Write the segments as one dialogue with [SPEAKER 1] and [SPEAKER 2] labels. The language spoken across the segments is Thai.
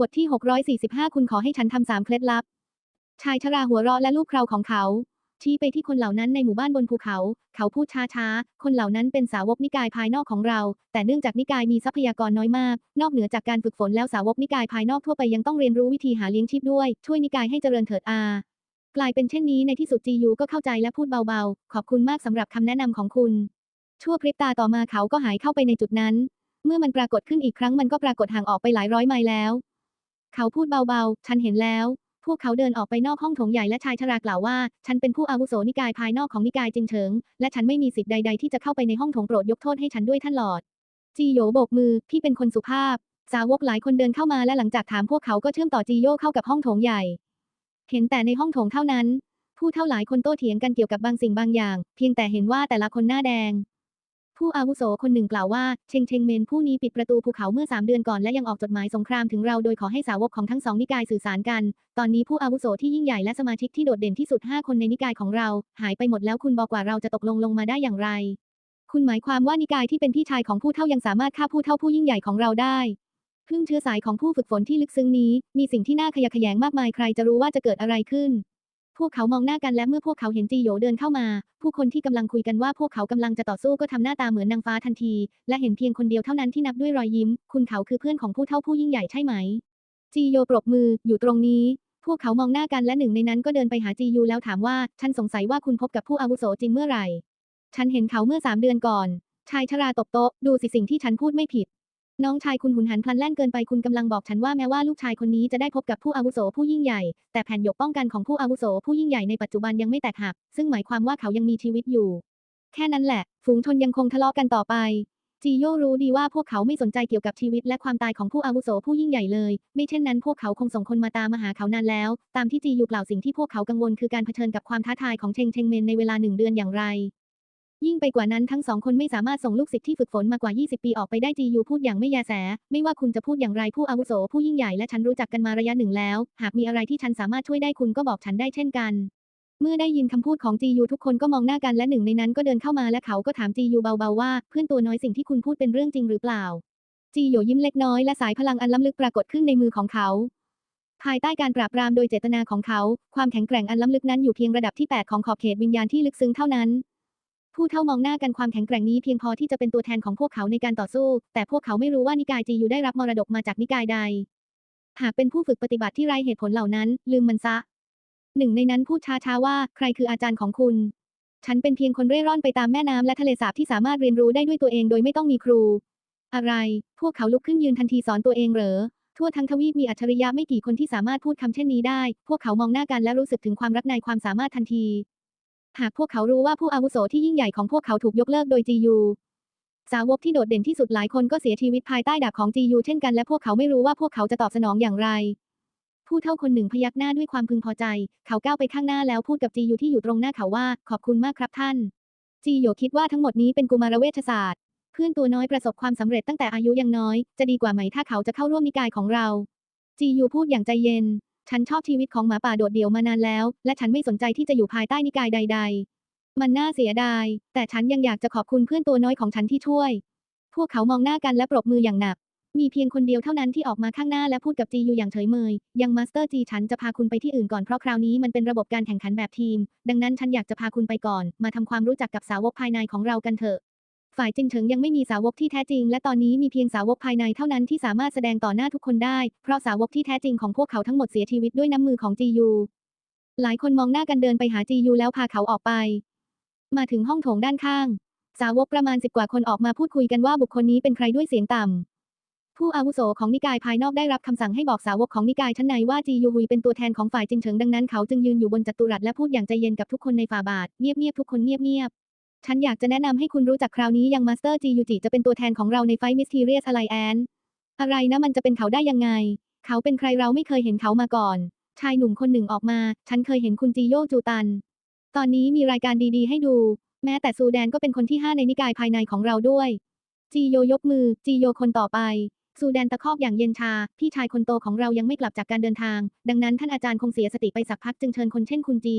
[SPEAKER 1] บทที่ 645 คุณขอให้ฉันทำสามเคล็ดลับ ชายชราหัวเราะและลูกเคราของเขา ชี้ไปที่คนเหล่านั้นในหมู่บ้านบนภูเขา เขาพูดช้าๆ คนเหล่านั้นเป็นสาวกนิกายภายนอกของเรา แต่เนื่องจากนิกายมีทรัพยากรน้อยมาก นอกเหนือจากการฝึกฝนแล้วสาวกนิกายภายนอกทั่วไปยังต้องเรียนรู้วิธีหาเลี้ยงชีพด้วย ช่วยนิกายให้เจริญเถิดอา กลายเป็นเช่นนี้ในที่สุดจียูก็เข้าใจและพูดเบาๆ ขอบคุณมากสำหรับคำแนะนำของคุณ ชั่วพริบตาต่อมาเขาก็หายเข้าไปในจุดนั้น เมื่อมันปรากฏขึ้นอีกครั้งมันก็ปรากฏห่างออกไปหลายร้อยไมล์แล้ว เขาพูดเบาๆ ฉันเห็นแล้ว พวกเขาเดินออกไปนอกห้องโถงใหญ่และชายชรากล่าวว่า ฉันเป็นผู้อาวุโสนิกายภายนอกของนิกายจิงเฉิง และฉันไม่มีสิทธิ์ใดๆที่จะเข้าไปในห้องโถงโปรดยกโทษให้ฉันด้วยท่านหลอด จีโยโบกมือ พี่เป็นคนสุภาพ สาวกหลายคนเดินเข้ามาและหลังจากถามพวกเขาก็เชื่อมต่อจีโยเข้ากับห้องโถงใหญ่ เห็นแต่ในห้องโถงเท่านั้น ผู้เท่าหลายคนโต้เถียงกันเกี่ยวกับบางสิ่งบางอย่าง เพียงแต่เห็นว่าแต่ละคนหน้าแดง ผู้อาวุโสคนหนึ่งกล่าวว่า เชงเชงเมนผู้นี้ปิดประตูภูเขาเมื่อสามเดือนก่อนและยังออกจดหมายสงครามถึงเราโดยขอให้สาวกของทั้งสองนิกายสื่อสารกัน ตอนนี้ผู้อาวุโสที่ยิ่งใหญ่และสมาชิกที่โดดเด่นที่สุด 5 คนในนิกายของเรา หายไปหมดแล้วคุณบอกว่าเราจะตกลงลงมาได้อย่างไร คุณหมายความว่านิกายที่เป็นพี่ชายของผู้เท่ายังสามารถฆ่าผู้เท่าผู้ยิ่งใหญ่ของเราได้พึ่งเชื้อสายของผู้ฝึกฝนที่ลึกซึ้งนี้ มีสิ่งที่น่าขยะแขยงมากมายใครจะรู้ว่าจะเกิดอะไรขึ้น พวกเขามองหน้ากันและเมื่อพวกเขาเห็นจีโยเดินเข้ามา ผู้คนที่กำลังคุยกันว่าพวกเขากำลังจะต่อสู้ก็ทำหน้าตาเหมือนนางฟ้าทันที และเห็นเพียงคนเดียวเท่านั้นที่นับด้วยรอยยิ้ม คุณเขาคือเพื่อนของผู้เท่าผู้ยิ่งใหญ่ใช่ไหม จีโยปรบมืออยู่ตรงนี้ พวกเขามองหน้ากันและหนึ่งในนั้นก็เดินไปหาจียูแล้วถามว่าฉันสงสัยว่าคุณพบกับผู้อาวุโสจริงเมื่อไหร่ ฉันเห็นเขาเมื่อสามเดือนก่อน ชายชราตบโต๊ะดูสิสิ่งที่ฉันพูดไม่ผิด น้องชายคุณหุนหันพลันแล่นเกินไปคุณกำลังบอกฉันว่าแม้ว่าลูกชายคนนี้จะได้พบกับผู้อาวุโสผู้ยิ่งใหญ่ แต่แผ่นหยกป้องกันของผู้อาวุโสผู้ยิ่งใหญ่ในปัจจุบันยังไม่แตกหัก ซึ่งหมายความว่าเขายังมีชีวิตอยู่ แค่นั้นแหละ ฝูงชนยังคงทะเลาะกันต่อไปจีโยรู้ดีว่าพวกเขาไม่สนใจเกี่ยวกับชีวิตและความตายของผู้อาวุโสผู้ยิ่งใหญ่เลย ไม่เช่นนั้นพวกเขาคงส่งคนมาตามมาหาเขานานแล้ว ตามที่จียูกล่าวสิ่งที่พวกเขากังวลคือการเผชิญกับความท้าทายของเชงเชงเมนในเวลาหนึ่งเดือนอย่างไร ยิ่งไปกว่านั้นทั้งสองคนไม่สามารถส่งลูกศิษย์ที่ฝึกฝนมากว่า 20 ปีออกไปได้จียูพูดอย่างไม่แยแส ไม่ว่าคุณจะพูดอย่างไรผู้อาวุโสผู้ยิ่งใหญ่และฉันรู้จักกันมาระยะหนึ่งแล้ว หากมีอะไรที่ฉันสามารถช่วยได้คุณก็บอกฉันได้เช่นกัน เมื่อได้ยินคำพูดของจียูทุกคนก็มองหน้ากันและหนึ่งในนั้นก็เดินเข้ามาและเขาก็ถามจียูเบาๆว่าเพื่อนตัวน้อยสิ่งที่คุณพูดเป็นเรื่องจริงหรือเปล่า จีโยยิ้มเล็กน้อยและสายพลังอันล้ำลึกปรากฏขึ้นในมือของเขาภายใต้การปราบปรามโดยเจตนาของเขา ความแข็งแกร่งอันล้ำลึกนั้นอยู่เพียงระดับที่ 8 ของขอบเขตวิญญาณที่ลึกซึ้งเท่านั้น ผู้เท่ามองหน้ากันความแข็งแกร่งนี้เพียงพอที่จะเป็นตัวแทนของพวกเขาในการต่อสู้ แต่พวกเขาไม่รู้ว่านิกายจียูได้รับมรดกมาจากนิกายใด หากเป็นผู้ฝึกปฏิบัติที่ไร้เหตุผลเหล่านั้น ลืมมันซะ หนึ่งในนั้นพูดช้าๆว่า ใครคืออาจารย์ของคุณ ฉันเป็นเพียงคนเร่ร่อนไปตามแม่น้ำและทะเลสาบที่สามารถเรียนรู้ได้ด้วยตัวเองโดยไม่ต้องมีครู อะไร พวกเขาลุกขึ้นยืนทันทีสอนตัวเองเหรอทั่วทั้งทวีปมีอัจฉริยะไม่กี่คนที่สามารถพูดคำเช่นนี้ได้ พวกเขามองหน้ากันและรู้สึกถึงความรักในความสามารถทันที หากพวกเขารู้ว่าผู้อาวุโสที่ยิ่งใหญ่ของพวกเขาถูกยกเลิกโดยจียูสาวกที่โดดเด่นที่สุดหลายคนก็เสียชีวิตภายใต้ดาบของจียูเช่นกันและพวกเขาไม่รู้ว่าพวกเขาจะตอบสนองอย่างไร ผู้เท่าคนหนึ่งพยักหน้าด้วยความพึงพอใจ เขาก้าวไปข้างหน้าแล้วพูดกับจียูที่อยู่ตรงหน้าเขาว่าขอบคุณมากครับท่าน จีโยคิดว่าทั้งหมดนี้เป็นกุมารเวชศาสตร์ เพื่อนตัวน้อยประสบความสำเร็จตั้งแต่อายุยังน้อย จะดีกว่าไหมถ้าเขาจะเข้าร่วมนิกายของเรา จียูพูดอย่างใจเย็น ฉันชอบชีวิตของหมาป่าโดดเดี่ยวมานานแล้ว และฉันไม่สนใจที่จะอยู่ภายใต้นิกายใด ๆ มันน่าเสียดาย แต่ฉันยังอยากจะขอบคุณเพื่อนตัวน้อยของฉันที่ช่วย พวกเขามองหน้ากันและปรบมืออย่างหนัก มีเพียงคนเดียวเท่านั้นที่ออกมาข้างหน้าและพูดกับจียูอย่างเฉยเมย ยังมาสเตอร์จีฉันจะพาคุณไปที่อื่นก่อนเพราะคราวนี้มันเป็นระบบการแข่งขันแบบทีม ดังนั้นฉันอยากจะพาคุณไปก่อน มาทำความรู้จักกับสาวกภายในของเรากันเถอะ ฝ่ายจิงเฉิงยังไม่มีสาวกที่แท้จริง และตอนนี้มีเพียงสาวกภายในเท่านั้นที่สามารถแสดงต่อหน้าทุกคนได้ เพราะสาวกที่แท้จริงของพวกเขาทั้งหมดเสียชีวิตด้วยน้ำมือของจียู หลายคนมองหน้ากันเดินไปหาจียูแล้วพาเขาออกไป มาถึงห้องโถงด้านข้าง สาวกประมาณสิบกว่าคนออกมาพูดคุยกันว่าบุคคลนี้เป็นใครด้วยเสียงต่ำผู้อาวุโสของนิกายภายนอกได้รับคำสั่งให้บอกสาวกของนิกายชั้นในว่าจียูฮุยเป็นตัวแทนของฝ่ายจิงเฉิงดังนั้นเขาจึงยืนอยู่บนจัตุรัสและพูดอย่างใจเย็นกับทุกคนในฝ่าบาทเงียบๆทุกคนเงียบๆ ฉันอยากจะแนะนำให้คุณรู้จักคราวนี้ยังมาสเตอร์จียูจิจะเป็นตัวแทนของเราในไฟมิสทีเรียสอะไรแอนอะไรนะมันจะเป็นเขาได้ยังไง เขาเป็นใครเราไม่เคยเห็นเขามาก่อน ชายหนุ่มคนหนึ่งออกมา ฉันเคยเห็นคุณจีโยจูตัน ตอนนี้มีรายการดีๆ ให้ดู แม้แต่ซูแดนก็เป็นคนที่ห้าในนิกายภายในของเราด้วย จีโยยกมือ จีโยคนต่อไป ซูแดนตะคอกอย่างเย็นชา พี่ชายคนโตของเรายังไม่กลับจากการเดินทาง ดังนั้นท่านอาจารย์คงเสียสติไปสักพักจึงเชิญคนเช่นคุณจี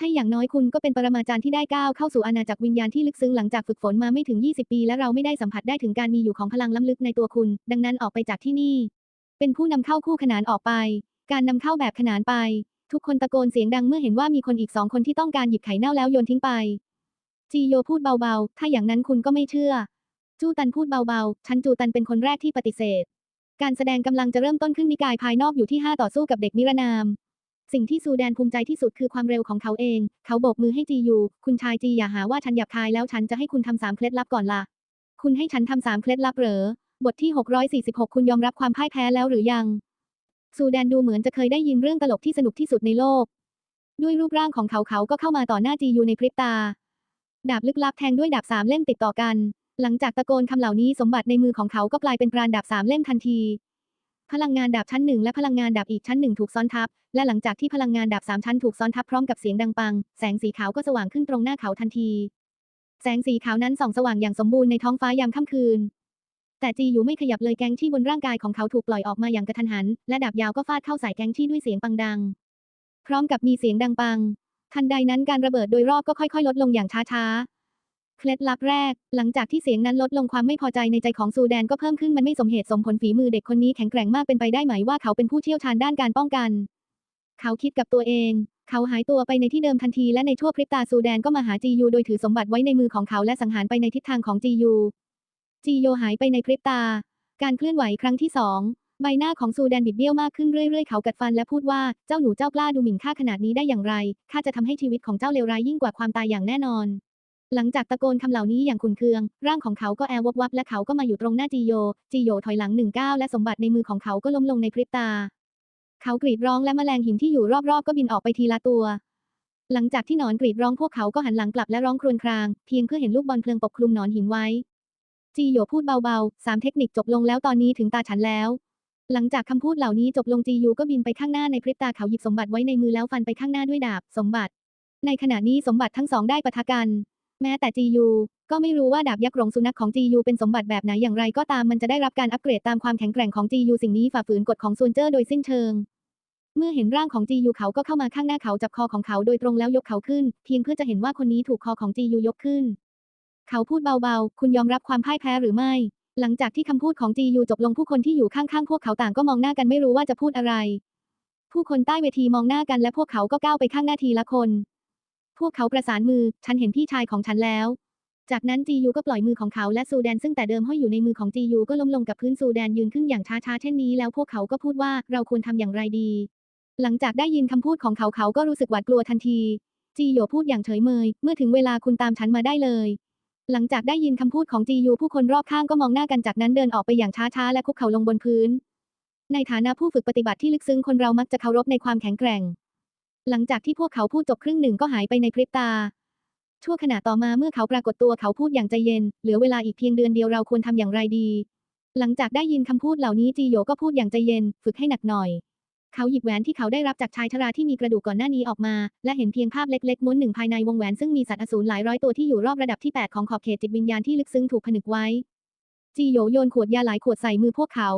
[SPEAKER 1] ใช่อย่างน้อยคุณก็เป็นปรมาจารย์ที่ได้ก้าวเข้าสู่อาณาจักรวิญญาณที่ลึกซึ้งหลังจากฝึกฝนมาไม่ถึง 20 ปี และเราไม่ได้สัมผัสได้ถึงการมีอยู่ของพลังล้ำลึกในตัวคุณ ดังนั้นออกไปจากที่นี่ เป็นผู้นำเข้าคู่ขนานออกไป การนำเข้าแบบขนานไป ทุกคนตะโกนเสียงดังเมื่อเห็นว่ามีคนอีกสองคนที่ต้องการหยิบไข่เน่าแล้วโยนทิ้งไป จีโยพูดเบาๆ ถ้าอย่างนั้นคุณก็ไม่เชื่อ จูตันพูดเบาๆ ฉันจูตันเป็นคนแรกที่ปฏิเสธ การแสดงกำลังจะเริ่มต้นขึ้นนิกายภายนอกอยู่ที่ 5 ต่อสู้กับเด็กนิรนาม สิ่งที่ซูแดนภูมิใจที่สุดคือความเร็วของเขาเอง เขาโบกมือให้จียูคุณชายจีอย่าหาว่าฉันหยาบคายแล้วฉันจะให้คุณทำสามเคล็ดลับก่อนล่ะ คุณให้ฉันทำสามเคล็ดลับเหรอ บทที่ 646 คุณยอมรับความพ่ายแพ้แล้วหรือยัง ซูแดนดูเหมือนจะเคยได้ยินเรื่องตลกที่สนุกที่สุดในโลก ด้วยรูปร่างของเขาเขาก็เข้ามาต่อหน้าจียูในพริบตา ดาบลึกลับแทงด้วยดาบสามเล่มติดต่อกัน หลังจากตะโกนคำเหล่านี้สมบัติในมือของเขาก็กลายเป็นปราณดาบสามเล่มทันที พลังงานดาบชั้นหนึ่งและพลังงานดาบอีกชั้นหนึ่งถูกซ้อนทับ และหลังจากที่พลังงานดาบสามชั้นถูกซ้อนทับพร้อมกับเสียงดังปัง แสงสีขาวก็สว่างขึ้นตรงหน้าเขาทันที แสงสีขาวนั้นส่องสว่างอย่างสมบูรณ์ในท้องฟ้ายามค่ำคืน แต่จีอยู่ไม่ขยับเลยแกงที่บนร่างกายของเขาถูกปล่อยออกมาอย่างกระทันหัน และดาบยาวก็ฟาดเข้าใส่แกงที่ด้วยเสียงปังดัง พร้อมกับมีเสียงดังปัง ทันใดนั้นการระเบิดโดยรอบก็ค่อยๆ ลดลงอย่างช้าๆ เคล็ดลับแรก หลังจากที่เสียงนั้นลดลงความไม่พอใจในใจของซูแดนก็เพิ่มขึ้นมันไม่สมเหตุสมผลฝีมือเด็กคนนี้แข็งแกร่งมากเป็นไปได้ไหมว่าเขาเป็นผู้เชี่ยวชาญด้านการป้องกัน เขาคิดกับตัวเอง เขาหายตัวไปในที่เดิมทันทีและในชั่วพริบตาซูแดนก็มาหาจียูโดยถือสมบัติไว้ในมือของเขาและสังหารไปในทิศทางของจียูจีโยหายไปในพริบตา การเคลื่อนไหวครั้งที่สองใบหน้าของซูแดนบิดเบี้ยวมากขึ้นเรื่อยๆ เขากัดฟันและพูดว่า เจ้าหนูเจ้ากล้าดูหมิ่นข้าขนาดนี้ได้อย่างไร ข้าจะทำให้ชีวิตของเจ้าเลวร้ายยิ่งกว่าความตายอย่างแน่นอน หลังจากตะโกนคำเหล่านี้อย่างขุนเคือง ร่างของเขาก็แอววบวับและเขาก็มาอยู่ตรงหน้าจีโย จีโยถอยหลังหนึ่งก้าวและสมบัติในมือของเขาก็ล้มลงในพริบตา เขากรีดร้องและแมลงหินที่อยู่รอบๆ ก็บินออกไปทีละตัว หลังจากที่หนอนกรีดร้องพวกเขาก็หันหลังกลับและร้องครวญคราง เพียงเพื่อเห็นลูกบอลเพลิงปกคลุมหนอนหินไว้ จีโยพูดเบาๆสามเทคนิคจบลงแล้วตอนนี้ถึงตาฉันแล้ว หลังจากคำพูดเหล่านี้จบลงจียูก็บินไปข้างหน้าในพริบตาเขาหยิบสมบัติไว้ในมือแล้วฟันไปข้างหน้าด้วยดาบ สมบัติ ในขณะนี้สมบัติทั้งสองได้ปะทะกัน แม้แต่จียูก็ไม่รู้ว่าดาบยักษ์หลงสุนัขของจียูเป็นสมบัติแบบไหนอย่างไรก็ตามมันจะได้รับการอัปเกรดตามความแข็งแกร่งของจียูสิ่งนี้ฝ่าฝืนกฎของซวนเจอร์โดยสิ้นเชิง เมื่อเห็นร่างของจียูเขาก็เข้ามาข้างหน้าเขาจับคอของเขาโดยตรงแล้วยกเขาขึ้น เพียงเพื่อจะเห็นว่าคนนี้ถูกคอของจียูยกขึ้น เขาพูดเบาๆ คุณยอมรับความพ่ายแพ้หรือไม่ หลังจากที่คำพูดของจียูจบลงผู้คนที่อยู่ข้างๆพวกเขาต่างก็มองหน้ากันไม่รู้ว่าจะพูดอะไร ผู้คนใต้เวทีมองหน้ากันและพวกเขาก็ก้าวไปข้างหน้าทีละคน พวกเขาประสานมือ ฉันเห็นพี่ชายของฉันแล้ว จากนั้นจียูก็ปล่อยมือของเขาและซูแดนซึ่งแต่เดิมห้อยอยู่ในมือของจียูก็ล้มลงกับพื้นซูแดนยืนขึ้นอย่างช้าๆเช่นนี้แล้วพวกเขาก็พูดว่าเราควรทำอย่างไรดี หลังจากได้ยินคำพูดของเขาเขาก็รู้สึกหวาดกลัวทันที จีโยพูดอย่างเฉยเมย เมื่อถึงเวลาคุณตามฉันมาได้เลยหลังจากได้ยินคำพูดของจียูผู้คนรอบข้างก็มองหน้ากันจากนั้นเดินออกไปอย่างช้าๆ และคุกเข่าลงบนพื้น ในฐานะผู้ฝึกปฏิบัติที่ลึกซึ้งคนเรามักจะเคารพในความแข็งแกร่ง หลังจากที่พวกเขาพูดจบครึ่งหนึ่งก็หายไปในพริบตา ชั่วขณะต่อมาเมื่อเขาปรากฏตัวเขาพูดอย่างใจเย็น เหลือเวลาอีกเพียงเดือนเดียวเราควรทำอย่างไรดี หลังจากได้ยินคำพูดเหล่านี้จีโยก็พูดอย่างใจเย็น ฝึกให้หนักหน่อย เขาหยิบแหวนที่เขาได้รับจากชายชราที่มีกระดูกก่อนหน้านี้ออกมา และเห็นเพียงภาพเล็กๆม้วนหนึ่งภายในวงแหวนซึ่งมีสัตว์อสูรหลายร้อยตัวที่อยู่รอบระดับที่ 8 ของขอบเขตจิตวิญญาณที่ลึกซึ้งถูกผนึกไว้จีโยโยนขวดยาหลายขวดใส่มือพวกเขา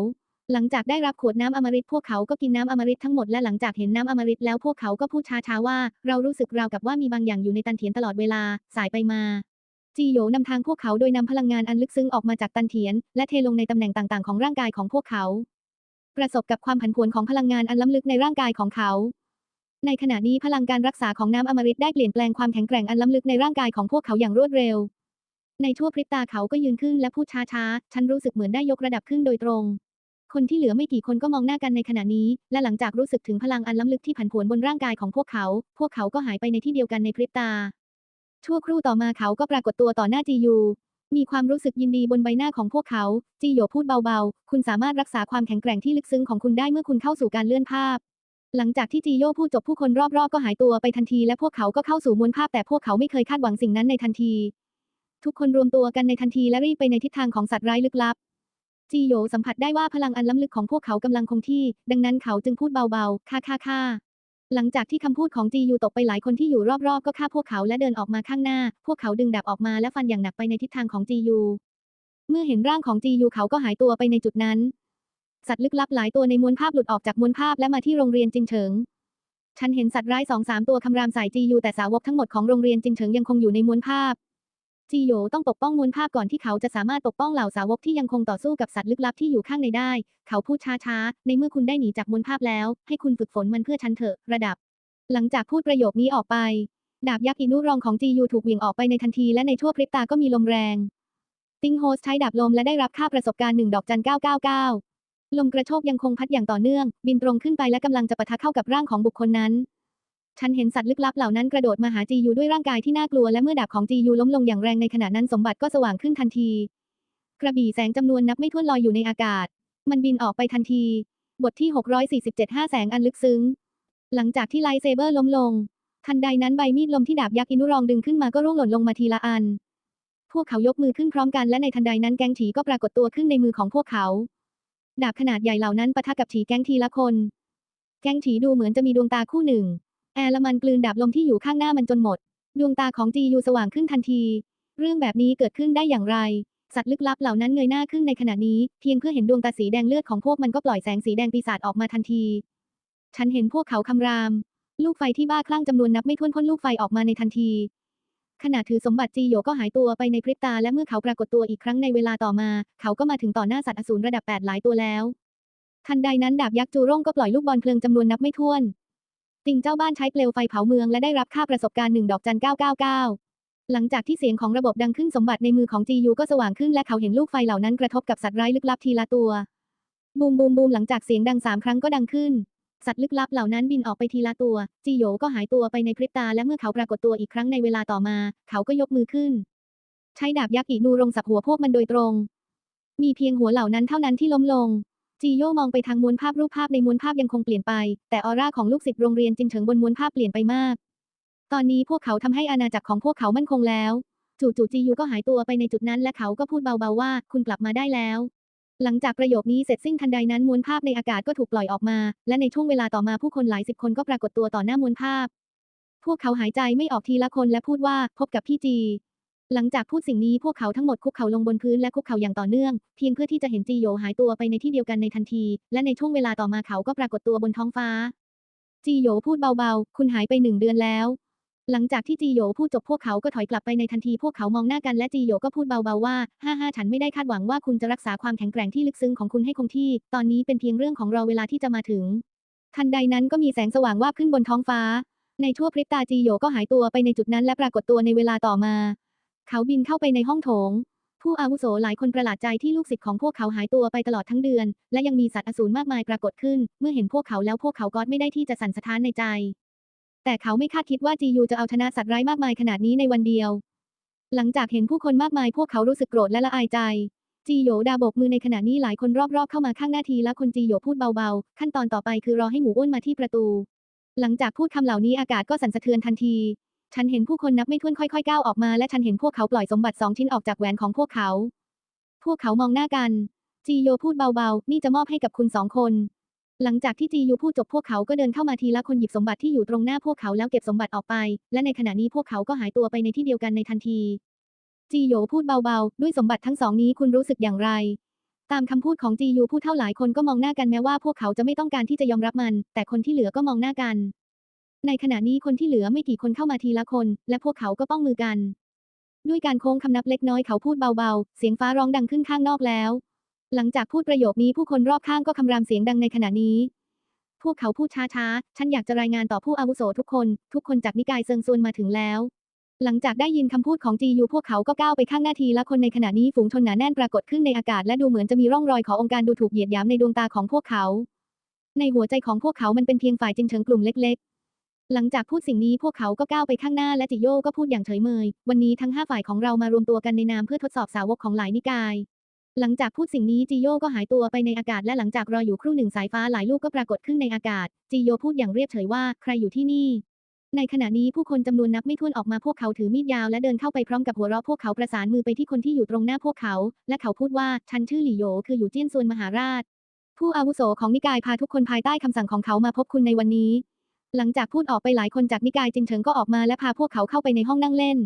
[SPEAKER 1] หลังจากได้รับขวดน้ำอมฤตพวกเขาก็กินน้ำอมฤตทั้งหมดและหลังจากเห็นน้ำอมฤตแล้วพวกเขาก็พูดช้าๆว่า เรารู้สึกราวกับว่ามีบางอย่างอยู่ในตันเถียนตลอดเวลา สายไปมาจีโยนำทางพวกเขาโดยนำพลังงานอันลึกซึ้งออกมาจากตันเถียน และเทลงในตำแหน่งต่างๆของร่างกายของพวกเขา ประสบกับความผันผวนของพลังงานอันล้ำลึกในร่างกายของเขา ในขณะนี้พลังการรักษาของน้ำอมฤตได้เปลี่ยนแปลงความแข็งแกร่งอันล้ำลึกในร่างกายของพวกเขาอย่างรวดเร็ว ในชั่วพริบตาเขาก็ยืนขึ้นและพูดช้าๆ ฉันรู้สึกเหมือนได้ยกระดับขึ้นโดยตรง คนที่เหลือไม่กี่คนก็มองหน้ากันในขณะนี้ และหลังจากรู้สึกถึงพลังอันล้ำลึกที่ผันผวนบนร่างกายของพวกเขา พวกเขาก็หายไปในที่เดียวกันในพริบตา ชั่วครู่ต่อมาเขาก็ปรากฏตัวต่อหน้าจียู มีความรู้สึกยินดีบนใบหน้าของพวกเขา จีโยพูดเบาๆ คุณสามารถรักษาความแข็งแกร่งที่ลึกซึ้งของคุณได้เมื่อคุณเข้าสู่การเลื่อนภาพ หลังจากที่จีโยพูดจบผู้คนรอบๆ ก็หายตัวไปทันที และพวกเขาก็เข้าสู่มวลภาพแต่พวกเขาไม่เคยคาดหวังสิ่งนั้นในทันที ทุกคนรวมตัวกันในทันทีและรีบไปในทิศทางของสัตว์ร้ายลึกลับ จีโยสัมผัสได้ว่าพลังอันล้ำลึกของพวกเขากำลังคงที่ ดังนั้นเขาจึงพูดเบาๆ ค่าค่าค่าหลังจากที่คำพูดของจียูตกไปหลายคนที่อยู่รอบๆ ก็ฆ่าพวกเขาและเดินออกมาข้างหน้า พวกเขาดึงดาบออกมาและฟันอย่างหนักไปในทิศทางของจียู เมื่อเห็นร่างของจียูเขาก็หายตัวไปในจุดนั้น สัตว์ลึกลับหลายตัวในมวลภาพหลุดออกจากมวลภาพและมาที่โรงเรียนจิงเฉิง ฉันเห็นสัตว์ร้ายสองสามตัวคำรามใส่จียูแต่สาวกทั้งหมดของโรงเรียนจิงเฉิงยังคงอยู่ในมวลภาพ จีโยต้องปกป้องมวลภาพก่อนที่เขาจะสามารถปกป้องเหล่าสาวกที่ยังคงต่อสู้กับสัตว์ลึกลับที่อยู่ข้างในได้ เขาพูดช้าๆ ในเมื่อคุณได้หนีจากมวลภาพแล้ว ให้คุณฝึกฝนมันเพื่อฉันเถอะ ระดับ หลังจากพูดประโยคนี้ออกไป ดาบยักษ์อินุรองของจียูถูกเหวี่ยงออกไปในทันทีและในชั่วพริบตาก็มีลมแรง ติงโฮสใช้ดาบลมและได้รับค่าประสบการณ์หนึ่งดอกจัน999 ลมกระโชกยังคงพัดอย่างต่อเนื่อง บินตรงขึ้นไปและกำลังจะปะทะเข้ากับร่างของบุคคลนั้น ฉันเห็นสัตว์ลึกลับเหล่านั้นกระโดดมาหาจียูด้วยร่างกายที่น่ากลัวและเมื่อดาบของจียูล้มลงอย่างแรงในขณะนั้นสมบัติก็สว่างขึ้นทันที กระบี่แสงจำนวนนับไม่ถ้วนลอยอยู่ในอากาศ มันบินออกไปทันที บทที่ 647 5แสงอันลึกซึ้ง หลังจากที่ไลเซเบอร์ล้มลง ทันใดนั้นใบมีดลมที่ดาบยักษ์อินุรองดึงขึ้นมาก็ร่วงหล่นลงมาทีละอัน พวกเขายกมือขึ้นพร้อมกันและในทันใดนั้นแกงฉีก็ปรากฏตัวขึ้นในมือของพวกเขา ดาบขนาดใหญ่เหล่านั้นปะทะกับฉีแกงทีละคน แกงฉีดูเหมือนจะมีดวงตาคู่หนึ่ง แอร์ละมันกลืนดาบลมที่อยู่ข้างหน้ามันจนหมด ดวงตาของจียูสว่างขึ้นทันที เรื่องแบบนี้เกิดขึ้นได้อย่างไร สัตว์ลึกลับเหล่านั้นเงยหน้าขึ้นในขณะนี้ เพียงเพื่อเห็นดวงตาสีแดงเลือดของพวกมันก็ปล่อยแสงสีแดงปีศาจออกมาทันที ฉันเห็นพวกเขาคำราม ลูกไฟที่บ้าคลั่งจำนวนนับไม่ถ้วนพ่นลูกไฟออกมาในทันที ขณะถือสมบัติจีโยก็หายตัวไปในพริบตาและเมื่อเขาปรากฏตัวอีกครั้งในเวลาต่อมา เขาก็มาถึงต่อหน้าสัตว์อสูรระดับแปดหลายตัวแล้ว ทันใดนั้นดาบยักษ์จูร่งก็ปล่อยลูกบอลเพลิงจำนวนนับไม่ถ้วน ติงเจ้าบ้านใช้เปลวไฟเผาเมืองและได้รับค่าประสบการณ์หนึ่งดอกจัน 999 หลังจากที่เสียงของระบบดังขึ้นสมบัติในมือของจียูก็สว่างขึ้นและเขาเห็นลูกไฟเหล่านั้นกระทบกับสัตว์ร้ายลึกลับทีละตัว บูมบูมบูมหลังจากเสียงดังสามครั้งก็ดังขึ้น สัตว์ลึกลับเหล่านั้นบินออกไปทีละตัว จีโยก็หายตัวไปในพริบตาและเมื่อเขาปรากฏตัวอีกครั้งในเวลาต่อมา เขาก็ยกมือขึ้น ใช้ดาบยักษ์อีนูรงสับหัวพวกมันโดยตรง มีเพียงหัวเหล่านั้นเท่านั้นที่ล้มลง จีโยมองไปทางม้วนภาพรูปภาพในม้วนภาพยังคงเปลี่ยนไป แต่ออร่าของลูกศิษย์โรงเรียนจินเฉิงบนม้วนภาพเปลี่ยนไปมาก ตอนนี้พวกเขาทำให้อาณาจักรของพวกเขามั่นคงแล้ว จู่ๆจียูก็หายตัวไปในจุดนั้นและเขาก็พูดเบาๆว่า คุณกลับมาได้แล้ว หลังจากประโยคนี้เสร็จสิ้นทันใดนั้นม้วนภาพในอากาศก็ถูกปล่อยออกมา และในช่วงเวลาต่อมาผู้คนหลายสิบคนก็ปรากฏตัวต่อหน้าม้วนภาพ พวกเขาหายใจไม่ออกทีละคนและพูดว่าพบกับพี่จี หลังจากพูดสิ่งนี้พวกเขาทั้งหมดคุกเข่าลงบนพื้นและคุกเข่าอย่างต่อเนื่อง เพียงเพื่อที่จะเห็นจีโยหายตัวไปในที่เดียวกันในทันที และในช่วงเวลาต่อมาเขาก็ปรากฏตัวบนท้องฟ้า จีโยพูดเบาๆ คุณหายไปหนึ่งเดือนแล้ว หลังจากที่จีโยพูดจบพวกเขาก็ถอยกลับไปในทันทีพวกเขามองหน้ากันและจีโยก็พูดเบาๆว่าฮ่าฮ่าฉันไม่ได้คาดหวังว่าคุณจะรักษาความแข็งแกร่งที่ลึกซึ้งของคุณให้คงที่ ตอนนี้เป็นเพียงเรื่องของรอเวลาที่จะมาถึง ทันใดนั้นก็มีแสงสว่างวาบขึ้นบนท้องฟ้า ในชั่วพริบตาจีโยก็หายตัวไปในจุดนั้นและปรากฏตัวในเวลาต่อมา เขาบินเข้าไปในห้องโถง ผู้อาวุโสหลายคนประหลาดใจที่ลูกศิษย์ของพวกเขาหายตัวไปตลอดทั้งเดือน และยังมีสัตว์อสูรมากมายปรากฏขึ้น เมื่อเห็นพวกเขาแล้วพวกเขาก็ไม่ได้ที่จะสั่นสะท้านในใจ แต่เขาไม่คาดคิดว่าจียูจะเอาชนะสัตว์ร้ายมากมายขนาดนี้ในวันเดียว หลังจากเห็นผู้คนมากมายพวกเขารู้สึกโกรธและละอายใจจีโยดาบกมือในขณะนี้หลายคนรอบๆเข้ามาข้างหน้าทีละคนจีโยพูดเบาๆ ขั้นตอนต่อไปคือรอให้หมูอ้วนมาที่ประตู หลังจากพูดคำเหล่านี้อากาศก็สั่นสะเทือนทันที ฉันเห็นผู้คนนับไม่ถ้วนค่อยๆก้าวออกมาและฉันเห็นพวกเขาปล่อยสมบัติสองชิ้นออกจากแหวนของพวกเขา พวกเขามองหน้ากัน จีโยพูดเบาๆ นี่จะมอบให้กับคุณสองคน หลังจากที่จียูพูดจบพวกเขาก็เดินเข้ามาทีละคนหยิบสมบัติที่อยู่ตรงหน้าพวกเขาแล้วเก็บสมบัติออกไป และในขณะนี้พวกเขาก็หายตัวไปในที่เดียวกันในทันที จีโยพูดเบาๆ ด้วยสมบัติทั้งสองนี้คุณรู้สึกอย่างไร ตามคำพูดของจียูผู้เท่าหลายคนก็มองหน้ากันแม้ว่าพวกเขาจะไม่ต้องการที่จะยอมรับมัน แต่คนที่เหลือก็มองหน้ากัน ในขณะนี้คนที่เหลือไม่กี่คนเข้ามาทีละคน และพวกเขาก็ป้องมือกัน ด้วยการโค้งคำนับเล็กน้อยเขาพูดเบาๆ เสียงฟ้าร้องดังขึ้นข้างนอกแล้ว หลังจากพูดประโยคนี้ผู้คนรอบข้างก็คำรามเสียงดังในขณะนี้ พวกเขาพูดช้าๆ ฉันอยากจะรายงานต่อผู้อาวุโสทุกคน ทุกคนจากนิกายเซิงซวนมาถึงแล้ว หลังจากได้ยินคำพูดของจียูพวกเขาก็ก้าวไปข้างหน้าทีละคนในขณะนี้ฝูงชนหนาแน่นปรากฏขึ้นในอากาศและดูเหมือนจะมีร่องรอยขององค์การดูถูกเหยียดหยามในดวงตาของพวกเขา ในหัวใจของพวกเขามันเป็นเพียงฝ่ายจิงเฉิงกลุ่มเล็ก หลังจากพูดสิ่งนี้พวกเขาก็ก้าวไปข้างหน้าและจิโยก็พูดอย่างเฉยเมย วันนี้ทั้งห้าฝ่ายของเรามารวมตัวกันในนามเพื่อทดสอบสาวกของหลายนิกาย หลังจากพูดสิ่งนี้จิโยก็หายตัวไปในอากาศและหลังจากรออยู่ครู่หนึ่งสายฟ้าหลายลูกก็ปรากฏขึ้นในอากาศจิโยพูดอย่างเรียบเฉยว่าใครอยู่ที่นี่ ในขณะนี้ผู้คนจำนวนนับไม่ถ้วนออกมาพวกเขาถือมีดยาวและเดินเข้าไปพร้อมกับหัวเราะพวกเขาประสานมือไปที่คนที่อยู่ตรงหน้าพวกเขา และเขาพูดว่าฉันชื่อหลี่โยคืออยู่เจี้ยนซวนมหาราชผู้อาวุโสของนิกายพาทุกคนภายใต้คำสั่งของเขามาพบคุณในวันนี้ หลังจากพูดออกไปหลายคนจากนิกายจิงเฉิงก็ออกมาและพาพวกเขาเข้าไปในห้องนั่งเล่น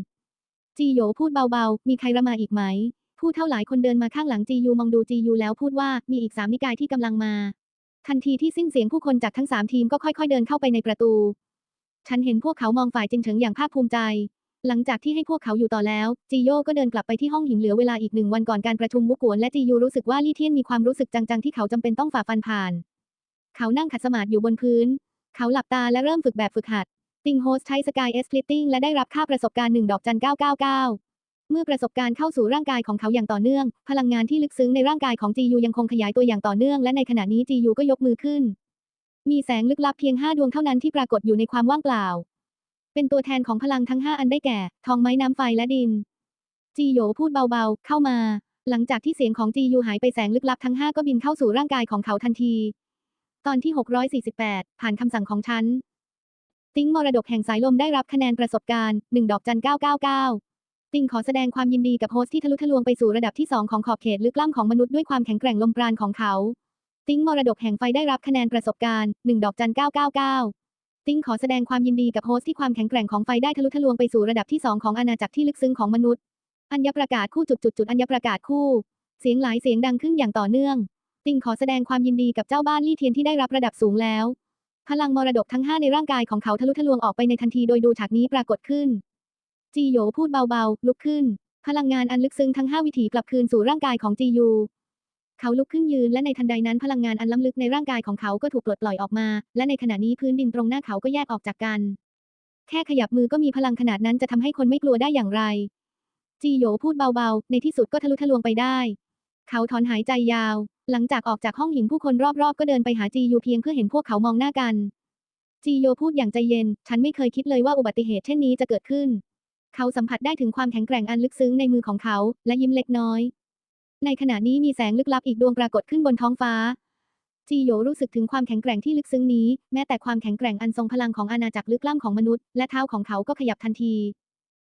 [SPEAKER 1] จีโยพูดเบาๆ มีใครระมาอีกไหม ผู้เท่าหลายคนเดินมาข้างหลังจียูมองดูจียูแล้วพูดว่ามีอีกสามนิกายที่กำลังมา ทันทีที่สิ้นเสียงผู้คนจากทั้งสามทีมก็ค่อยๆเดินเข้าไปในประตู ฉันเห็นพวกเขามองฝ่ายจิงเฉิงอย่างภาคภูมิใจ หลังจากที่ให้พวกเขาอยู่ต่อแล้ว จีโยก็เดินกลับไปที่ห้องหินเหลือเวลาอีกหนึ่งวันก่อนการประชุมวุกกวนและจียูรู้สึกว่าลี่เทียนมีความรู้สึกจังๆที่เขาจำเป็นต้องฝ่าฟันผ่าน เขานั่งขัดสมาธิอยู่บนพื้น เขาหลับตาและเริ่มฝึกแบบฝึกหัด ติงโฮสใช้สกายเอส l ลิตติ้งและได้รับค่าประสบการณ์1ดอกจัน 999 เมื่อประสบการณ์เข้าสู่ร่างกายของเขาอย่างต่อเนื่อง พลังงานที่ลึกซึ้งในร่างกายของจียูยังคงขยายตัวอย่างต่อเนื่องและในขณะนี้จียูก็ยกมือขึ้น มีแสงลึกลับเพียงห้าดวงเท่านั้นที่ปรากฏอยู่ในความว่างเปล่า เป็นตัวแทนของพลังทั้งห้าอันได้แก่ ทองไม้น้ำไฟและดิน จีโยพูดเบาๆ เข้ามา หลังจากที่เสียงของจียูหายไปแสงลึกลับทั้งห้าก็บินเข้าสู่ร่างกายของเขาทันที ตอนที่ 648 ผ่านคำสั่งของฉัน ติ้งมรดกแห่งสายลมได้รับคะแนนประสบการณ์ 1 ดอกจัน 999 ติ้งขอแสดงความยินดีกับโฮสที่ทะลุทะลวงไปสู่ระดับที่ 2 ของขอบเขตลึกล้ำของมนุษย์ด้วยความแข็งแกร่งลมปราณของเขา ติ้งมรดกแห่งไฟได้รับคะแนนประสบการณ์ 1 ดอกจัน 999 ติ้งขอแสดงความยินดีกับโฮสที่ความแข็งแกร่งของไฟได้ทะลุทะลวงไปสู่ระดับที่ 2 ของอาณาจักรที่ลึกซึ้งของมนุษย์ อัญญประกาศคู่จุดจุดจุดอัญญประกาศคู่ เสียงหลายเสียงดังขึ้นอย่างต่อเนื่อง ติงขอแสดงความยินดีกับเจ้าบ้านลี่เทียนที่ได้รับระดับสูงแล้ว พลังมรดกทั้ง5ในร่างกายของเขาทะลุทะลวงออกไปในทันทีโดยดูฉากนี้ปรากฏขึ้น จีโยพูดเบาๆ ลุกขึ้น พลังงานอันลึกซึ้งทั้ง5วิถีกลับคืนสู่ร่างกายของจียู เขาลุกขึ้นยืนและในทันใดนั้นพลังงานอันล้ำลึกในร่างกายของเขาก็ถูกปลดปล่อยออกมา และในขณะนี้พื้นดินตรงหน้าเขาก็แยกออกจากกัน แค่ขยับมือก็มีพลังขนาดนั้นจะทำให้คนไม่กลัวได้อย่างไร จีโยพูดเบาๆ ในที่สุดก็ทะลุทะลวงไปได้ เขาถอนหายใจยาว หลังจากออกจากห้องหินผู้คนรอบๆ ก็เดินไปหาจียูเพียงเพื่อเห็นพวกเขามองหน้ากัน จีโยพูดอย่างใจเย็น ฉันไม่เคยคิดเลยว่าอุบัติเหตุเช่นนี้จะเกิดขึ้น เขาสัมผัสได้ถึงความแข็งแกร่งอันลึกซึ้งในมือของเขา และยิ้มเล็กน้อย ในขณะนี้มีแสงลึกลับอีกดวงปรากฏขึ้นบนท้องฟ้า จีโยรู้สึกถึงความแข็งแกร่งที่ลึกซึ้งนี้ แม้แต่ความแข็งแกร่งอันทรงพลังของอาณาจักรลึกล้ำของมนุษย์ และเท้าของเขาก็ขยับทันที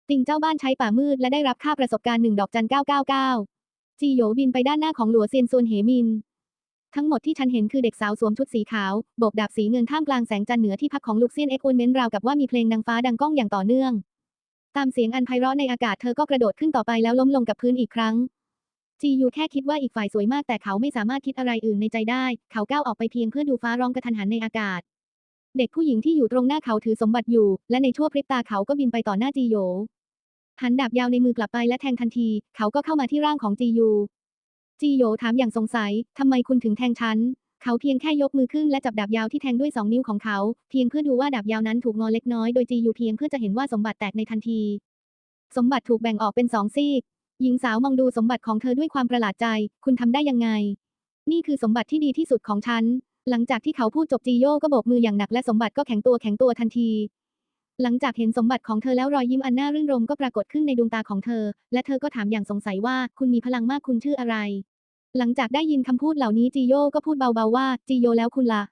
[SPEAKER 1] ติงเจ้าบ้านใช้ป่ามืดและได้รับค่าประสบการณ์หนึ่งดอกจัน999 จีโยบินไปด้านหน้าของหลัวเซียนซวนเหมิน ทั้งหมดที่ฉันเห็นคือเด็กสาวสวมชุดสีขาวโบกดาบสีเงินท่ามกลางแสงจันทร์เหนือที่พักของลูกเซียนเอ็กอุนเมนราวกับว่ามีเพลงนางฟ้าดังก้องอย่างต่อเนื่อง ตามเสียงอันไพเราะในอากาศเธอก็กระโดดขึ้นต่อไปแล้วล้มลงกับพื้นอีกครั้งจียูแค่คิดว่าอีกฝ่ายสวยมากแต่เขาไม่สามารถคิดอะไรอื่นในใจได้ เขาก้าวออกไปเพียงเพื่อดูฟ้าร้องกระทันหันในอากาศ เด็กผู้หญิงที่อยู่ตรงหน้าเขาถือสมบัติอยู่ และในชั่วพริบตาเขาก็บินไปต่อหน้าจีโย หันดาบยาวในมือกลับไปและแทงทันที เขาก็เข้ามาที่ร่างของจียู จีโยถามอย่างสงสัย ทำไมคุณถึงแทงฉัน เขาเพียงแค่ยกมือขึ้นและจับดาบยาวที่แทงด้วยสองนิ้วของเขา เพียงเพื่อดูว่าดาบยาวนั้นถูกงอเล็กน้อยโดยจียูเพียงเพื่อจะเห็นว่าสมบัติแตกในทันที สมบัติถูกแบ่งออกเป็นสองซีก หญิงสาวมองดูสมบัติของเธอด้วยความประหลาดใจ คุณทำได้ยังไง นี่คือสมบัติที่ดีที่สุดของฉัน หลังจากที่เขาพูดจบจีโยก็โบกมืออย่างหนักและสมบัติก็แข็งตัวแข็งตัวทันที หลังจากเห็นสมบัติของเธอแล้วรอยยิ้มอันน่ารื่นรมก็ปรากฏขึ้นในดวงตาของเธอ และเธอก็ถามอย่างสงสัยว่าคุณมีพลังมากคุณชื่ออะไร หลังจากได้ยินคำพูดเหล่านี้จีโยก็พูดเบาๆว่าจีโยแล้วคุณละ่ะ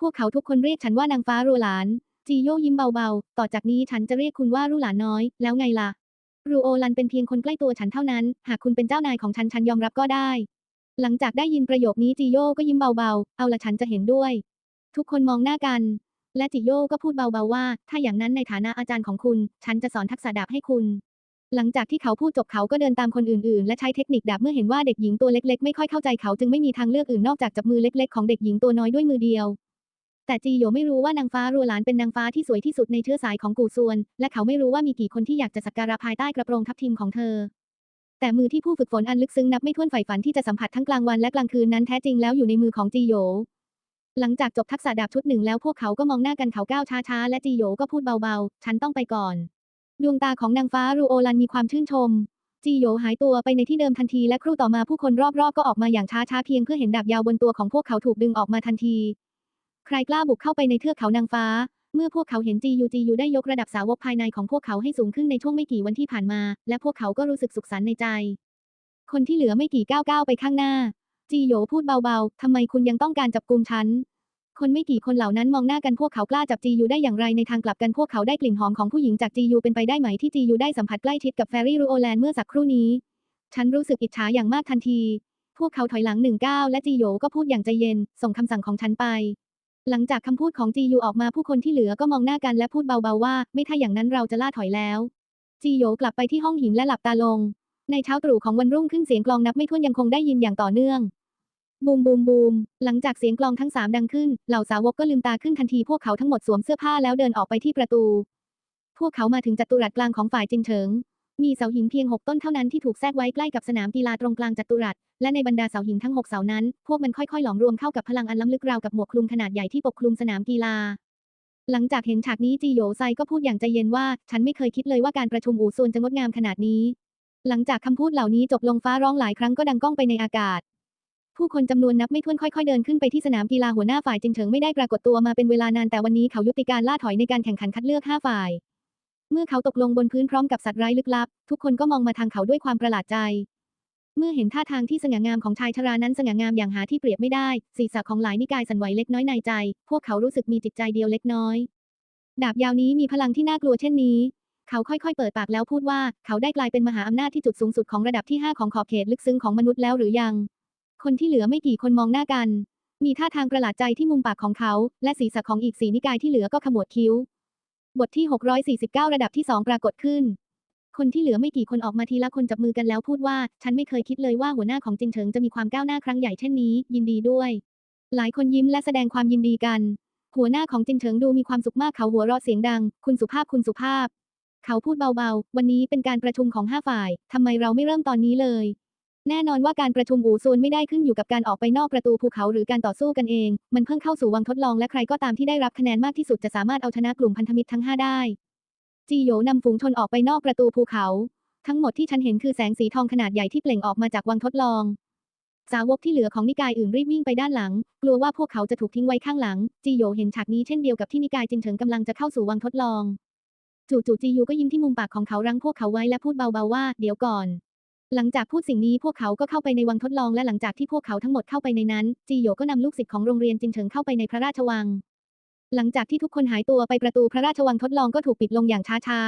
[SPEAKER 1] พวกเขาทุกคนเรียกฉันว่านางฟ้ารูหลานจีโยยิ้มเบาๆ ต่อจากนี้ฉันจะเรียกคุณว่ารูหลานน้อย แล้วไงล่ะ รูโอลันเป็นเพียงคนใกล้ตัวฉันเท่านั้น หากคุณเป็นเจ้านายของฉันฉันยอมรับก็ได้ หลังจากได้ยินประโยคนี้จีโยก็ยิ้มเบาๆ เอาละฉันจะเห็นด้วย ทุกคนมองหน้ากัน และจิโยก็พูดเบาๆว่า ถ้าอย่างนั้นในฐานะอาจารย์ของคุณ ฉันจะสอนทักษะดาบให้คุณ หลังจากที่เขาพูดจบเขาก็เดินตามคนอื่นๆ และใช้เทคนิคดาบเมื่อเห็นว่าเด็กหญิงตัวเล็กๆ ไม่ค่อยเข้าใจเขาจึงไม่มีทางเลือกอื่นนอกจากจับมือเล็กๆ ของเด็กหญิงตัวน้อยด้วยมือเดียว แต่จีโยไม่รู้ว่านางฟ้ารัวหลานเป็นนางฟ้าที่สวยที่สุดในเชื้อสายของกู่ซวน และเขาไม่รู้ว่ามีกี่คนที่อยากจะสักการะภายใต้กระโปรงทับทิมของเธอแต่มือที่ผู้ฝึกฝนอันลึกซึ้งนับไม่ถ้วนใฝ่ฝันที่จะสัมผัสทั้งกลางวันและกลางคืนนั้นแท้จริงแล้วอยู่ในมือของจีโย หลังจากจบทักษะดาบชุดหนึ่งแล้วพวกเขาก็มองหน้ากันเขาก้าวช้าๆ และจีโยก็พูดเบาๆ ฉันต้องไปก่อน ดวงตาของนางฟ้ารูโอลันมีความชื่นชม จีโยหายตัวไปในที่เดิมทันทีและครู่ต่อมาผู้คนรอบๆ ก็ออกมาอย่างช้าๆ เพียงเพื่อเห็นดาบยาวบนตัวของพวกเขาถูกดึงออกมาทันที ใครกล้าบุกเข้าไปในเทือกเขานางฟ้า เมื่อพวกเขาเห็นจียูจียูได้ยกระดับสาวกภายในของพวกเขาให้สูงขึ้นในช่วงไม่กี่วันที่ผ่านมา และพวกเขาก็รู้สึกสุขสันต์ในใจ คนที่เหลือไม่กี่ก้าวก้าวไปข้างหน้า จีโยพูดเบาๆ ทำไมคุณยังต้องการจับกุมฉัน คนไม่กี่คนเหล่านั้นมองหน้ากันพวกเขากล้าจับจียูได้อย่างไรในทางกลับกันพวกเขาได้กลิ่นหอมของผู้หญิงจากจียูเป็นไปได้ไหมที่จียูได้สัมผัสใกล้ชิดกับแฟรี่รูโอแลนด์เมื่อสักครู่นี้ ฉันรู้สึกอิจฉาอย่างมากทันที พวกเขาถอยหลังหนึ่งก้าวและจีโยก็พูดอย่างใจเย็น ส่งคำสั่งของฉันไป หลังจากคำพูดของจียูออกมาผู้คนที่เหลือก็มองหน้ากันและพูดเบาๆว่า ไม่ถ้าอย่างนั้นเราจะล่าถอยแล้วจีโยกลับไปที่ห้องหินและหลับตาลง ในเช้าตรู่ของวันรุ่งขึ้นเสียงกลองนับไม่ถ้วนยังคงได้ยินอย่างต่อเนื่อง บูมบูมบูม หลังจากเสียงกลองทั้งสามดังขึ้น เหล่าสาวกก็ลืมตาขึ้นทันทีพวกเขาทั้งหมดสวมเสื้อผ้าแล้วเดินออกไปที่ประตู พวกเขามาถึงจัตุรัสกลางของฝ่ายจินเฉิง มีเสาหินเพียงหกต้นเท่านั้นที่ถูกแทรกไว้ใกล้กับสนามกีฬาตรงกลางจัตุรัส และในบรรดาเสาหินทั้งหกเสานั้น พวกมันค่อยๆหลอมรวมเข้ากับพลังอันล้ำลึกราวกับหมวกคลุมขนาดใหญ่ที่ปกคลุมสนามกีฬาหลังจากเห็นฉากนี้จีโยไซก็พูดอย่างใจเย็นว่า ฉันไม่เคยคิดเลยว่าการประชุมอู่ซวนจะงดงามขนาดนี้ หลังจากคำพูดเหล่านี้จบลงฟ้าร้องหลายครั้งก็ดังก้องไปในอากาศ ผู้คนจำนวนนับไม่ถ้วนค่อยๆเดินขึ้นไปที่สนามกีฬาหัวหน้าฝ่ายจินเฉิงไม่ได้ปรากฏตัวมาเป็นเวลานานแต่วันนี้เขายุติการล่าถอยในการแข่งขันคัดเลือก 5 ฝ่าย เมื่อเขาตกลงบนพื้นพร้อมกับสัตว์ร้ายลึกลับ ทุกคนก็มองมาทางเขาด้วยความประหลาดใจ เมื่อเห็นท่าทางที่สง่างามของชายชรานั้นสง่างามอย่างหาที่เปรียบไม่ได้ศีรษะของหลายนิกายสั่นไหวเล็กน้อยในใจ พวกเขารู้สึกมีจิตใจเดียวเล็กน้อย ดาบยาวนี้มีพลังที่น่ากลัวเช่นนี้ เขาค่อยๆ เปิดปากแล้วพูดว่า เขาได้กลายเป็นมหาอำนาจที่จุดสูงสุดของระดับที่ 5 ของขอบเขตลึกซึ้งของมนุษย์แล้วหรือยัง คนที่เหลือไม่กี่คนมองหน้ากัน มีท่าทางประหลาดใจที่มุมปากของเขา และศีรษะของอีกสีนิกายที่เหลือก็ขมวดคิ้ว บทที่ 649 ระดับที่ 2 ปรากฏขึ้น คนที่เหลือไม่กี่คนออกมาทีละคนจับมือกันแล้วพูดว่า ฉันไม่เคยคิดเลยว่าหัวหน้าของจินเฉิงจะมีความก้าวหน้าครั้งใหญ่เช่นนี้ ยินดีด้วย หลายคนยิ้มและแสดงความยินดีกัน หัวหน้าของจินเฉิงดูมีความสุขมากเขาหัวเราะเสียงดัง คุณสุภาพคุณสุภาพ เขาพูดเบาๆ วันนี้เป็นการประชุมของห้าฝ่ายทำไมเราไม่เริ่มตอนนี้เลย แน่นอนว่าการประชุมอู่ซวนไม่ได้ขึ้นอยู่กับการออกไปนอกประตูภูเขาหรือการต่อสู้กันเอง มันเพิ่งเข้าสู่วังทดลองและใครก็ตามที่ได้รับคะแนนมากที่สุดจะสามารถเอาชนะกลุ่มพันธมิตรทั้งห้าได้ จีโยนำฝูงชนออกไปนอกประตูภูเขา ทั้งหมดที่ฉันเห็นคือแสงสีทองขนาดใหญ่ที่เปล่งออกมาจากวังทดลองสาวกที่เหลือของนิกายอื่นรีบวิ่งไปด้านหลัง กลัวว่าพวกเขาจะถูกทิ้งไว้ข้างหลัง จีโยเห็นฉากนี้เช่นเดียวกับที่นิกายจินเฉิงกำลังจะเข้าสู่วังทดลอง จู่ๆจียูก็ยิ้มที่มุมปากของเขารั้งพวกเขาไว้และพูดเบาๆว่า เดี๋ยวก่อน หลังจากพูดสิ่งนี้พวกเขาก็เข้าไปในวังทดลองและหลังจากที่พวกเขาทั้งหมดเข้าไปในนั้น จีโยก็นำลูกศิษย์ของโรงเรียนจินเฉิงเข้าไปในพระราชวัง หลังจากที่ทุกคนหายตัวไปประตูพระราชวังทดลองก็ถูกปิดลงอย่างช้า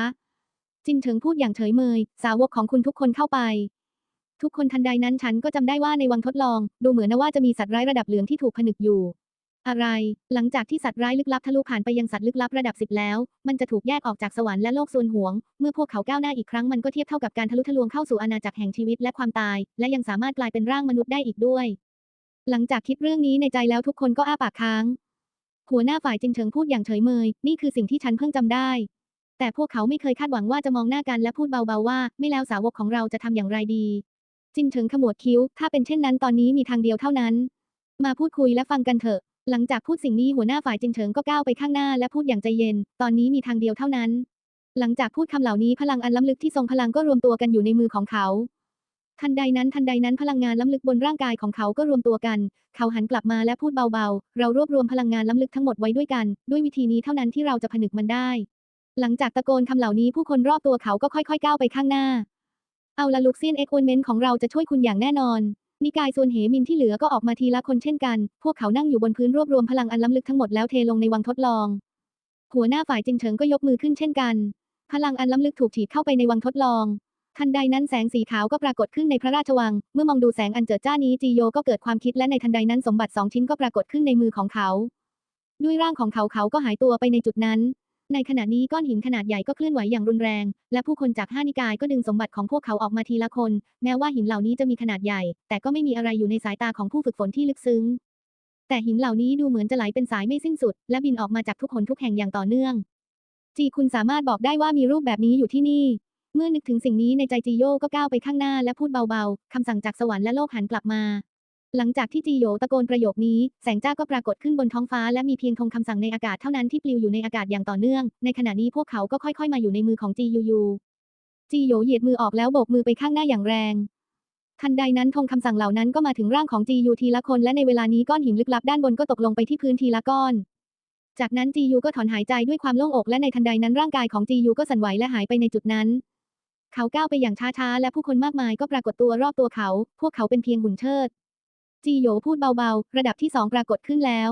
[SPEAKER 1] ๆจินเฉิงพูดอย่างเฉยเมย สาวกของคุณทุกคนเข้าไป ทุกคนทันใดนั้นฉันก็จำได้ว่าในวังทดลอง ดูเหมือนนะว่าจะมีสัตว์ร้ายระดับเหลืองที่ถูกผนึกอยู่ อะไร หลังจากที่สัตว์ร้ายลึกลับทะลุผ่านไปยังสัตว์ลึกลับระดับสิบแล้ว มันจะถูกแยกออกจากสวรรค์และโลกส่วนห่วง เมื่อพวกเขาก้าวหน้าอีกครั้งมันก็เทียบเท่ากับการทะลุทะลวงเข้าสู่อาณาจักรแห่งชีวิตและความตาย และยังสามารถกลายเป็นร่างมนุษย์ได้อีกด้วย หลังจากคิดเรื่องนี้ในใจแล้วทุกคนก็อ้าปากค้าง หัวหน้าฝ่ายจินเฉิงพูดอย่างเฉยเมย นี่คือสิ่งที่ฉันเพิ่งจำได้ แต่พวกเขาไม่เคยคาดหวังว่าจะมองหน้ากันและพูดเบาๆว่า ไม่แล้วสาวกของเราจะทำอย่างไรดี จินเฉิงขมวดคิ้ว ถ้าเป็นเช่นนั้นตอนนี้มีทางเดียวเท่านั้น มาพูดคุยและฟังกันเถอะ หลังจากพูดสิ่งนี้หัวหน้าฝ่ายจินเฉิงก็ก้าวไปข้างหน้าและพูดอย่างใจเย็น ตอนนี้มีทางเดียวเท่านั้น หลังจากพูดคำเหล่านี้พลังอันล้ำลึกที่ทรงพลังก็รวมตัวกันอยู่ในมือของเขา ทันใดนั้นทันใดนั้นพลังงานล้ำลึกบนร่างกายของเขาก็รวมตัวกัน เขาหันกลับมาและพูดเบาๆ เรารวบรวมพลังงานล้ำลึกทั้งหมดไว้ด้วยกัน ด้วยวิธีนี้เท่านั้นที่เราจะผนึกมันได้ หลังจากตะโกนคำเหล่านี้ผู้คนรอบตัวเขาก็ค่อยๆก้าวไปข้างหน้า เอาละลูกเซียนเอ็กวนเมนต์ของเราจะช่วยคุณอย่างแน่นอน นิกายส่วนเหมินที่เหลือก็ออกมาทีละคนเช่นกัน พวกเขานั่งอยู่บนพื้นรวบรวมพลังอันล้ำลึกทั้งหมดแล้วเทลงในวังทดลอง หัวหน้าฝ่ายจิงเฉิงก็ยกมือขึ้นเช่นกัน พลังอันล้ำลึกถูกฉีดเข้าไปในวังทดลอง ทันใดนั้นแสงสีขาวก็ปรากฏขึ้นในพระราชวัง เมื่อมองดูแสงอันเจิดจ้านี้จีโยก็เกิดความคิดและในทันใดนั้นสมบัติสองชิ้นก็ปรากฏขึ้นในมือของเขา ด้วยร่างของเขาเขาก็หายตัวไปในจุดนั้น ในขณะนี้ก้อนหินขนาดใหญ่ก็เคลื่อนไหวอย่างรุนแรง และผู้คนจากห้านิกายก็ดึงสมบัติของพวกเขาออกมาทีละคน แม้ว่าหินเหล่านี้จะมีขนาดใหญ่ แต่ก็ไม่มีอะไรอยู่ในสายตาของผู้ฝึกฝนที่ลึกซึ้ง แต่หินเหล่านี้ดูเหมือนจะไหลเป็นสายไม่สิ้นสุด และบินออกมาจากทุกหนทุกแห่งอย่างต่อเนื่อง จีคุณสามารถบอกได้ว่ามีรูปแบบนี้อยู่ที่นี่ เมื่อนึกถึงสิ่งนี้ในใจจีโยก็ก้าวไปข้างหน้าและพูดเบาๆคำสั่งจากสวรรค์และโลกหันกลับมา หลังจากที่จีโยตะโกนประโยคนี้ แสงจ้าก็ปรากฏขึ้นบนท้องฟ้าและมีเพียงธงคำสั่งในอากาศเท่านั้นที่ปลิวอยู่ในอากาศอย่างต่อเนื่อง ในขณะนี้พวกเขาก็ค่อยๆมาอยู่ในมือของจียูยูจีโยเหยียดมือออกแล้วโบกมือไปข้างหน้าอย่างแรง ทันใดนั้นธงคำสั่งเหล่านั้นก็มาถึงร่างของจียูทีละคนและในเวลานี้ก้อนหินลึกลับด้านบนก็ตกลงไปที่พื้นทีละก้อน จากนั้นจียูก็ถอนหายใจด้วยความโล่งอกและในทันใดนั้นร่างกายของจียูก็สั่นไหวและหายไปในจุดนั้นเขาก้าวไปอย่างช้าๆ และผู้คนมากมายก็ปรากฏตัวรอบตัวเขา พวกเขาเป็นเพียงหุ่นเชิด จีโยพูดเบาๆ ระดับที่สองปรากฏขึ้นแล้ว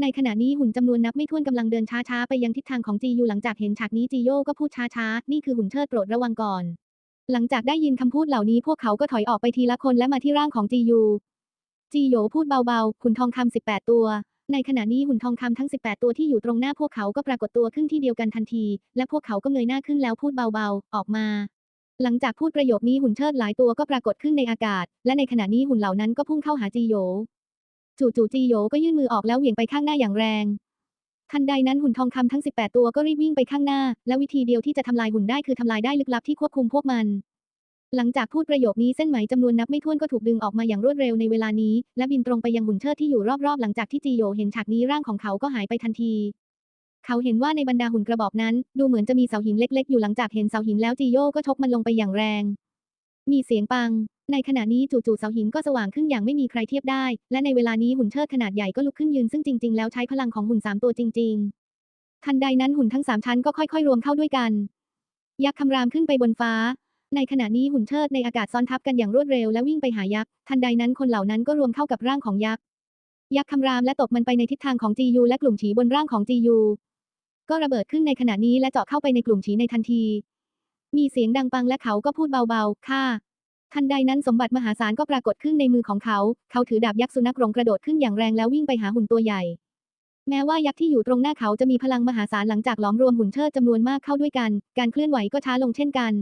[SPEAKER 1] ในขณะนี้หุ่นจำนวนนับไม่ถ้วนกำลังเดินช้าๆ ไปยังทิศทางของจียูหลังจากเห็นฉากนี้จีโยก็พูดช้าๆ นี่คือหุ่นเชิดโปรดระวังก่อน หลังจากได้ยินคำพูดเหล่านี้พวกเขาก็ถอยออกไปทีละคนและมาที่ร่างของจียู จีโยพูดเบาๆ หุ่นทองคำ18ตัว ในขณะนี้หุ่นทองคำทั้ง 18 ตัวที่อยู่ตรงหน้าพวกเขาก็ปรากฏตัวขึ้นที่เดียวกันทันที และพวกเขาก็เงยหน้าขึ้นแล้วพูดเบาๆ ออกมา หลังจากพูดประโยคนี้หุ่นเชิดหลายตัวก็ปรากฏขึ้นในอากาศ และในขณะนี้หุ่นเหล่านั้นก็พุ่งเข้าหาจีโยจู่ๆจีโยก็ยื่นมือออกแล้วเหวี่ยงไปข้างหน้าอย่างแรง ทันใดนั้นหุ่นทองคำทั้ง 18 ตัวก็รีบวิ่งไปข้างหน้า และวิธีเดียวที่จะทำลายหุ่นได้คือทำลายได้ลึกลับที่ควบคุมพวกมัน หลังจากพูดประโยคนี้เส้นไหมจำนวนนับไม่ถ้วนก็ถูกดึงออกมาอย่างรวดเร็วในเวลานี้ และบินตรงไปยังหุ่นเชิดที่อยู่รอบๆ หลังจากที่จีโยเห็นฉากนี้ร่างของเขาก็หายไปทันที เขาเห็นว่าในบรรดาหุ่นกระบอกนั้น ดูเหมือนจะมีเสาหินเล็กๆ อยู่หลังจากเห็นเสาหินแล้วจีโยก็ชกมันลงไปอย่างแรง มีเสียงปัง ในขณะนี้จู่ๆเสาหินก็สว่างขึ้นอย่างไม่มีใครเทียบได้ และในเวลานี้หุ่นเชิดขนาดใหญ่ก็ลุกขึ้นยืนซึ่งจริงๆ แล้วใช้พลังของหุ่นสามตัวจริง ๆ ทันใดนั้นหุ่นทั้งสามชั้นก็ค่อยๆ รวมเข้าด้วยกัน ยักษ์คำรามขึ้นไปบนฟ้า ในขณะนี้หุ่นเชิดในอากาศซ้อนทับกันอย่างรวดเร็วและวิ่งไปหายักษ์ ทันใดนั้นคนเหล่านั้นก็รวมเข้ากับร่างของยักษ์ ยักษ์คำรามและตบมันไปในทิศทางของจียูและกลุ่มฉีบนร่างของจียู ก็ระเบิดขึ้นในขณะนี้และเจาะเข้าไปในกลุ่มฉีในทันที มีเสียงดังปังและเขาก็พูดเบาๆ ค่ะทันใดนั้นสมบัติมหาศาลก็ปรากฏขึ้นในมือของเขา เขาถือดาบยักษ์สุนัขรงกระโดดขึ้นอย่างแรงแล้ววิ่งไปหาหุ่นตัวใหญ่ แม้ว่ายักษ์ที่อยู่ตรงหน้าเขาจะมีพลังมหาศาลหลังจากหลอมรวมหุ่นเชิดจำนวนมากเข้าด้วยกัน การเคลื่อนไหวก็ช้าลงเช่นกัน